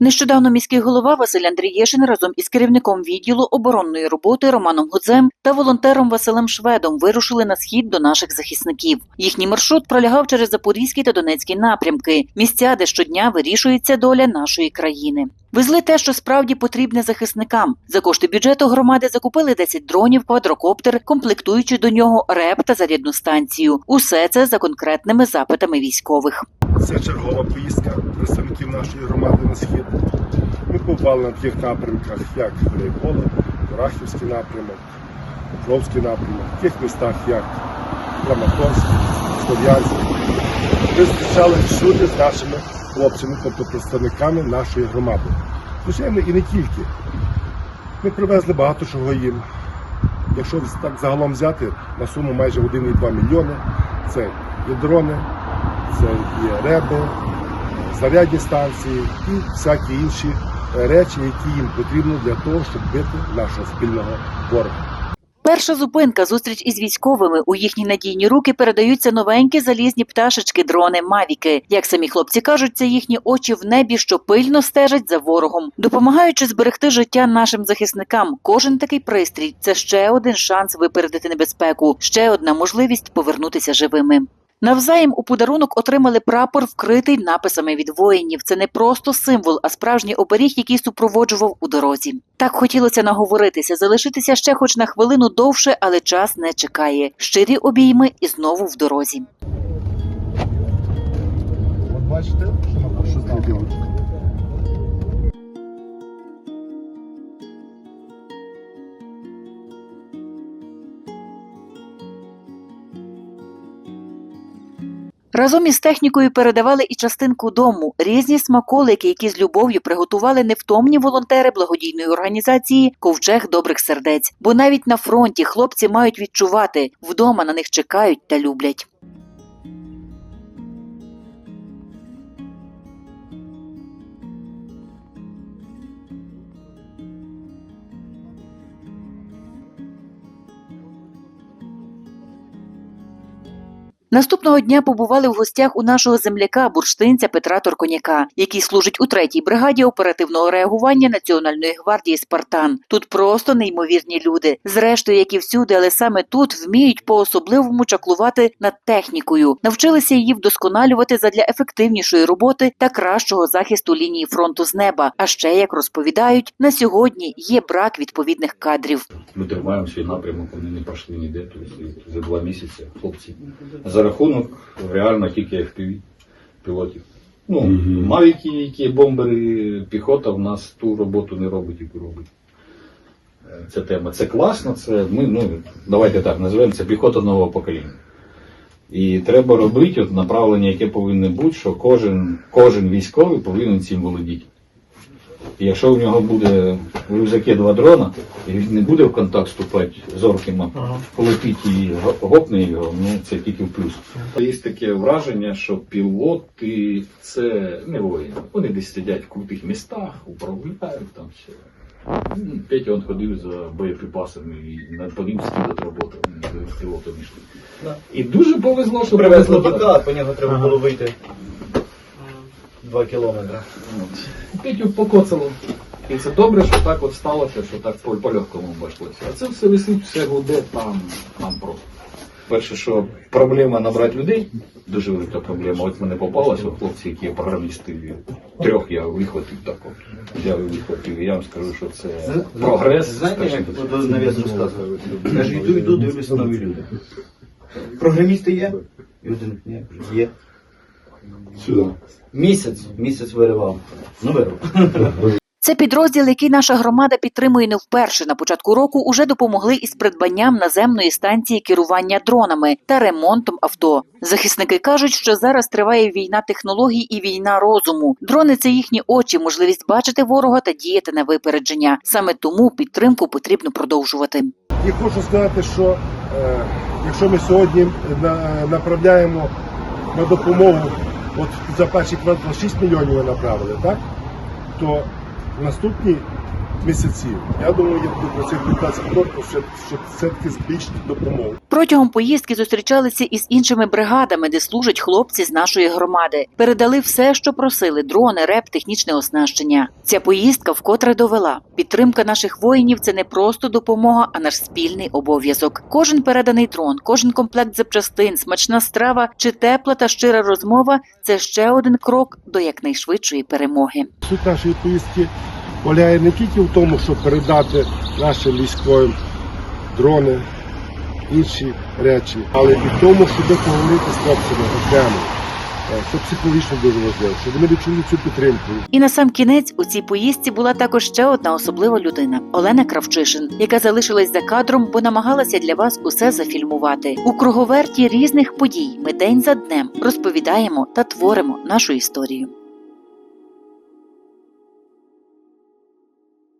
Нещодавно міський голова Василь Андрієшин разом із керівником відділу оборонної роботи Романом Гудзем та волонтером Василем Шведом вирушили на схід до наших захисників. Їхній маршрут пролягав через Запорізький та Донецький напрямки, місця, де щодня вирішується доля нашої країни. Везли те, що справді потрібне захисникам. За кошти бюджету громади закупили 10 дронів, квадрокоптер, комплектуючи до нього реп та зарядну станцію. Усе це за конкретними запитами військових. Це чергова поїздка представників нашої громади на схід. Ми побували на таких напрямках, як Грейполе, Рахівський напрямок, Покровський напрямок, в таких містах, як Краматорськ, Слов'янськ. Ми зустрічали всюди з нашими хлопцями, тобто представниками нашої громади. Звичайно, і не тільки. Ми привезли багато чого їм. Якщо так загалом взяти на суму майже 1,2 мільйони, це є дрони, це є реби, зарядні станції і всякі інші речі, які їм потрібно для того, щоб бити нашого спільного ворога. Перша зупинка зустріч із військовими. У їхні надійні руки передаються новенькі залізні пташечки, дрони, мавіки. Як самі хлопці кажуть, це їхні очі в небі, що пильно стежать за ворогом, допомагаючи зберегти життя нашим захисникам. Кожен такий пристрій це ще один шанс випередити небезпеку, ще одна можливість повернутися живими. Навзаєм у подарунок отримали прапор, вкритий написами від воїнів. Це не просто символ, а справжній оберіг, який супроводжував у дорозі. Так хотілося наговоритися, залишитися ще хоч на хвилину довше, але час не чекає. Щирі обійми і знову в дорозі. От бачите, що на Разом із технікою передавали і частинку дому, різні смаколики, які з любов'ю приготували невтомні волонтери благодійної організації Ковчег добрих сердець. Бо навіть на фронті хлопці мають відчувати, вдома на них чекають та люблять. Наступного дня побували в гостях у нашого земляка бурштинця Петра Торконяка, який служить у третій бригаді оперативного реагування Національної гвардії Спартан. Тут просто неймовірні люди. Зрештою, як і всюди, але саме тут вміють по-особливому чаклувати над технікою, навчилися її вдосконалювати задля ефективнішої роботи та кращого захисту лінії фронту з неба. А ще як розповідають, на сьогодні є брак відповідних кадрів. Ми тримаємо свій напрямок, вони не пройшли ніде, тобто за два місяці хлопці. За рахунок реально тільки FPV пілотів. Ну, мавіки, які бомбери, піхота в нас ту роботу не робить, яку робить. Е, Ця тема. Це класно, це ми, ну, давайте так називаємо, це піхота нового покоління. І треба робити от направлення, яке повинно бути, що кожен, кожен військовий повинен цим володіти. І якщо у нього буде в рюкзакі два дрона, і він не буде в контакт вступати з орками, полетить і гопне його, ну це тільки в плюс. Є таке враження, що пілоти це не воїни. Вони десь сидять в крутих містах, управляють там все. Петя он ходив за боєприпасами і на Подільській до роботи пілотом йшли. І дуже повезло, що Привезли по нього треба було вийти. Два кілометри. Петю покоцало. І це добре, що так от сталося, що так по- по-легкому обійшлося. А це все висить, все гуде там, там просто. Перше, що проблема набрати людей, дуже велика проблема. От мене попалося, от хлопці, які є програмісти, трьох я вихватив так от. Взяв і вихватив. І я вам скажу, що це прогрес. Знаєте, як от навіс розказує? Каже, йду, йду, дивлюся нові люди. Програмісти є? І один, ні, є. Сюди. Місяць, місяць виривав. Ну, вирив. Це підрозділ, який наша громада підтримує не вперше. На початку року уже допомогли із придбанням наземної станції керування дронами та ремонтом авто. Захисники кажуть, що зараз триває війна технологій і війна розуму. Дрони це їхні очі, можливість бачити ворога та діяти на випередження. Саме тому підтримку потрібно продовжувати. І хочу сказати, що е, якщо ми сьогодні на, направляємо на допомогу, от за перший квартал 6 мільйонів ви направили, так? То наступні місяців. Я думаю, я буду просити депутатський корпус, щоб, щоб все-таки збільшити допомогу. Протягом поїздки зустрічалися із іншими бригадами, де служать хлопці з нашої громади. Передали все, що просили: дрони, реп, технічне оснащення. Ця поїздка вкотре довела. Підтримка наших воїнів це не просто допомога, а наш спільний обов'язок. Кожен переданий дрон, кожен комплект запчастин, смачна страва чи тепла та щира розмова це ще один крок до якнайшвидшої перемоги. Суть нашої поїздки полягає не тільки в тому, щоб передати нашим військовим дрони, інші речі, але і в тому, щоб поговорити з хлопцями окремо. Це психологічно дуже важливо, щоб вони відчули цю підтримку. І на сам кінець у цій поїздці була також ще одна особлива людина Олена Кравчишин, яка залишилась за кадром, бо намагалася для вас усе зафільмувати. У круговерті різних подій ми день за днем розповідаємо та творимо нашу історію.